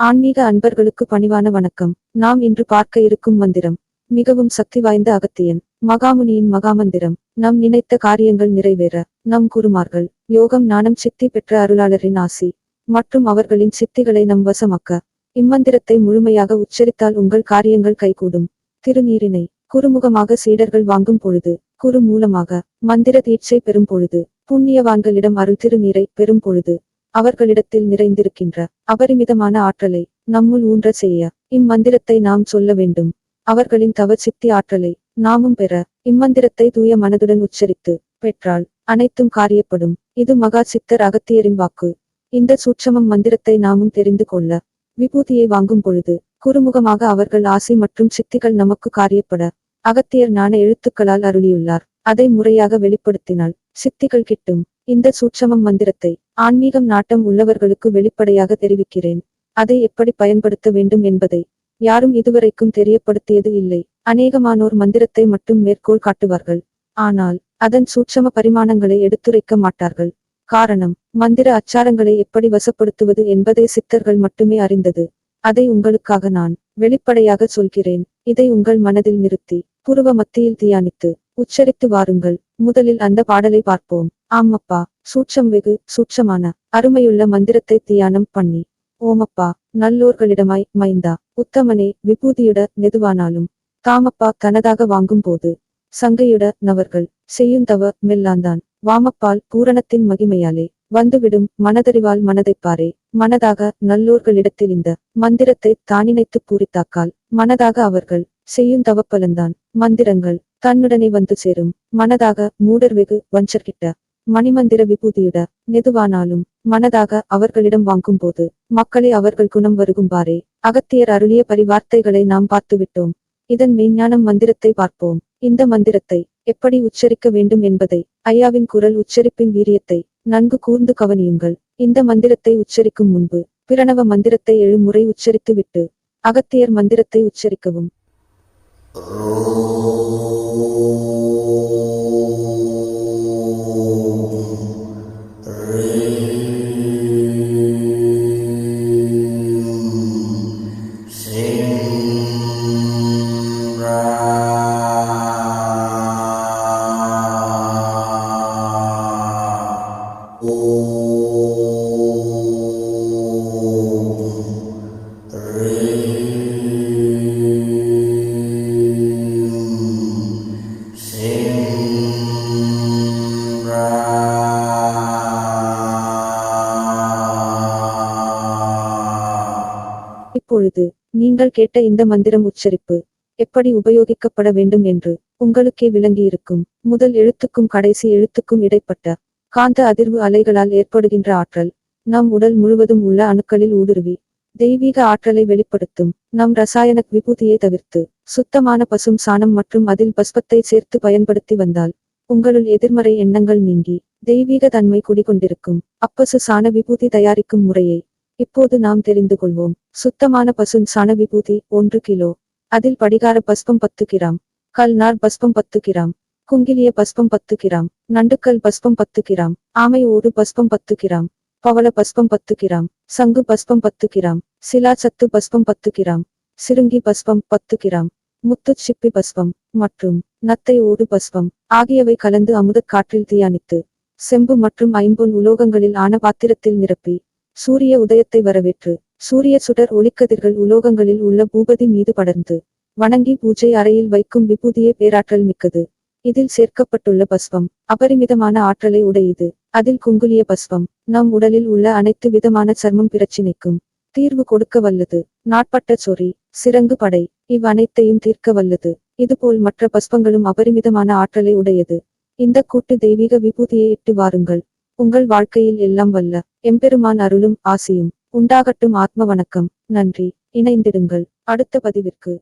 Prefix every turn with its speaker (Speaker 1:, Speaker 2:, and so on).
Speaker 1: ஆன்மீக அன்பர்களுக்கு பணிவான வணக்கம். நாம் இன்று பார்க்க இருக்கும் மந்திரம் மிகவும் சக்தி வாய்ந்த அகத்தியன் மகாமுனியின் மகாமந்திரம். நம் நினைத்த காரியங்கள் நிறைவேற நம் குருமார்கள் யோகம் ஞானம் சித்தி பெற்ற அருளாளரின் ஆசி மற்றும் அவர்களின் சித்திகளை நம் வசமாக்க இம்மந்திரத்தை முழுமையாக உச்சரித்தால் உங்கள் காரியங்கள் கைகூடும். திருநீரினை குருமுகமாக சீடர்கள் வாங்கும் பொழுது குரு மூலமாக மந்திர தீட்சை பெறும் பொழுது புண்ணியவான்களிடம் அருள் திருநீரை பெறும் பொழுது அவர்களிடத்தில் நிறைந்திருக்கின்ற அபரிமிதமான ஆற்றலை நம்முள் ஊன்ற செய்ய இம்மந்திரத்தை நாம் சொல்ல வேண்டும். அவர்களின் தவ சித்தி ஆற்றலை நாமும் பெற இம்மந்திரத்தை தூய மனதுடன் உச்சரித்து பெற்றால் அனைத்தும் காரியப்படும். இது மகா சித்தர் அகத்தியரின் வாக்கு. இந்த சூட்சமம் மந்திரத்தை நாமும் தெரிந்து கொள்ள விபூதியை வாங்கும் பொழுது குறுமுகமாக அவர்கள் ஆசை மற்றும் சித்திகள் நமக்கு காரியப்பட அகத்தியர் ஞான எழுத்துக்களால் அருளியுள்ளார். அதை முறையாக வெளிப்படுத்தினால் சித்திகள் கிட்டும். இந்த சூட்சமம் மந்திரத்தை ஆன்மீகம் நாட்டம் உள்ளவர்களுக்கு வெளிப்படையாக தெரிவிக்கிறேன். அதை எப்படி பயன்படுத்த வேண்டும் என்பதை யாரும் இதுவரைக்கும் தெரியப்படுத்தியது இல்லை. அநேகமானோர் மந்திரத்தை மட்டும் மேற்கோள் காட்டுவார்கள். ஆனால் அதன் சூட்சம பரிமாணங்களை எடுத்துரைக்க மாட்டார்கள். காரணம் மந்திர அச்சாரங்களை எப்படி வசப்படுத்துவது என்பதை சித்தர்கள் மட்டுமே அறிந்தது. அதை உங்களுக்காக நான் வெளிப்படையாக சொல்கிறேன். இதை உங்கள் மனதில் நிறுத்தி புருவ மத்தியில் தியானித்து உச்சரித்து வாருங்கள். முதலில் அந்த பாடலை பார்ப்போம். ஆமப்பா சூட்சம் வெகு சூட்சமான அருமையுள்ள மந்திரத்தை தியானம் பண்ணி. ஓமப்பா நல்லோர்களிடமாய் மைந்தா. உத்தமனே விபூதியுட நெதுவானாலும் தாமப்பா தனதாக வாங்கும் போது சங்கையுட நவர்கள் செய்யுந்தவ மெல்லாந்தான். வாமப்பால் பூரணத்தின் மகிமையாலே வந்துவிடும் மனதறிவால் மனதைப்பாரே மனதாக நல்லோர்களிடத்தில் இந்த மந்திரத்தை தானினைத்து பூரித்தாக்கால் மனதாக அவர்கள் செய்யும் தவப்பலந்தான் மந்திரங்கள் தன்னுடனே வந்து சேரும். மனதாக மூடர் வெகு வஞ்சர்கிட்ட. மணிமந்திர விபூதியிட நெதுவானாலும் மனதாக அவர்களிடம் வாங்கும்போது மக்களை அவர்கள் குணம் வருகும்பாரே அகத்தியர் அருளிய பரிவார்த்தைகளை நாம் பார்த்துவிட்டோம். இதன் மெய்ஞானம் மந்திரத்தை பார்ப்போம். இந்த மந்திரத்தை எப்படி உச்சரிக்க வேண்டும் என்பதை ஐயாவின் குரல் உச்சரிப்பின் வீரியத்தை நன்கு கூர்ந்து கவனியுங்கள். இந்த மந்திரத்தை உச்சரிக்கும் முன்பு பிரணவ மந்திரத்தை ஏழு முறை உச்சரித்துவிட்டு அகத்தியர் மந்திரத்தை உச்சரிக்கவும். Oh. இப்பொழுது நீங்கள் கேட்ட இந்த மந்திரம் உச்சரிப்பு எப்படி உபயோகிக்கப்பட வேண்டும் என்று உங்களுக்கே விளங்கியிருக்கும். முதல் எழுத்துக்கும் கடைசி எழுத்துக்கும் இடைப்பட்ட காந்த அதிர்வு அலைகளால் ஏற்படுகின்ற ஆற்றல் நம் உடல் முழுவதும் உள்ள அணுக்களில் ஊடுருவி தெய்வீக ஆற்றலை வெளிப்படுத்தும். நம் ரசாயன விபூதியை தவிர்த்து சுத்தமான பசும் சாணம் மற்றும் அதில் பஸ்பத்தை சேர்த்து பயன்படுத்தி வந்தால் உங்களுள் எதிர்மறை எண்ணங்கள் நீங்கி தெய்வீக தன்மை குடிகொண்டிருக்கும். அப்பசு சாண விபூதி தயாரிக்கும் முறையை இப்போது நாம் தெரிந்து கொள்வோம். சுத்தமான பசுன் சாண விபூதி ஒன்று கிலோ. அதில் படிகார பஸ்பம் பத்து கிராம். கல்நார் பஸ்பம் பத்து கிராம். குங்கிலிய பஸ்பம் பத்து கிராம். நண்டுக்கல் பஸ்பம் பத்து கிராம். ஆமை ஓடு பஸ்பம் பத்து கிராம். பவள பஸ்பம் பத்து கிராம். சங்கு பஸ்பம் பத்து கிராம். சிலா சத்து பஸ்பம் பத்து கிராம். சிறுங்கி பஸ்பம் பத்து கிராம். முத்துச் சிப்பி பஸ்பம். மற்றும் நத்தை ஓடு பஸ்பம். ஆகியவை கலந்து அமுதக் காற்றில் தியானித்து செம்பு மற்றும் ஐம்பொன் உலோகங்களில் ஆன பாத்திரத்தில் நிரப்பி சூரிய உதயத்தை வரவேற்று சூரிய சுடர் ஒளிக்கதிர்கள் உலோகங்களில் உள்ள பூபதி மீது படர்ந்து வணங்கி பூஜை அறையில் வைக்கும் விபூதியே பேராற்றல் மிக்கது. இதில் சேர்க்கப்பட்டுள்ள பஸ்வம் அபரிமிதமான ஆற்றலை உடையது. அதில் குங்குலிய பஸ்பம் நம் உடலில் உள்ள அனைத்து விதமான சர்மம் பிரச்சினைக்கும் தீர்வு கொடுக்க வல்லது. நாட்பட்ட சொறி சிறங்கு படை இவ் அனைத்தையும் தீர்க்க வல்லது. இதுபோல் மற்ற பஸ்பங்களும் அபரிமிதமான ஆற்றலை உடையது. இந்த கூட்டு தெய்வீக விபூதியை இட்டு வாருங்கள். உங்கள் வாழ்க்கையில் எல்லாம் வல்ல எம்பெருமான் அருளும் ஆசியும் உண்டாகட்டும் ஆத்ம வணக்கம். நன்றி. இணைந்திடுங்கள். அடுத்த பதிவிற்கு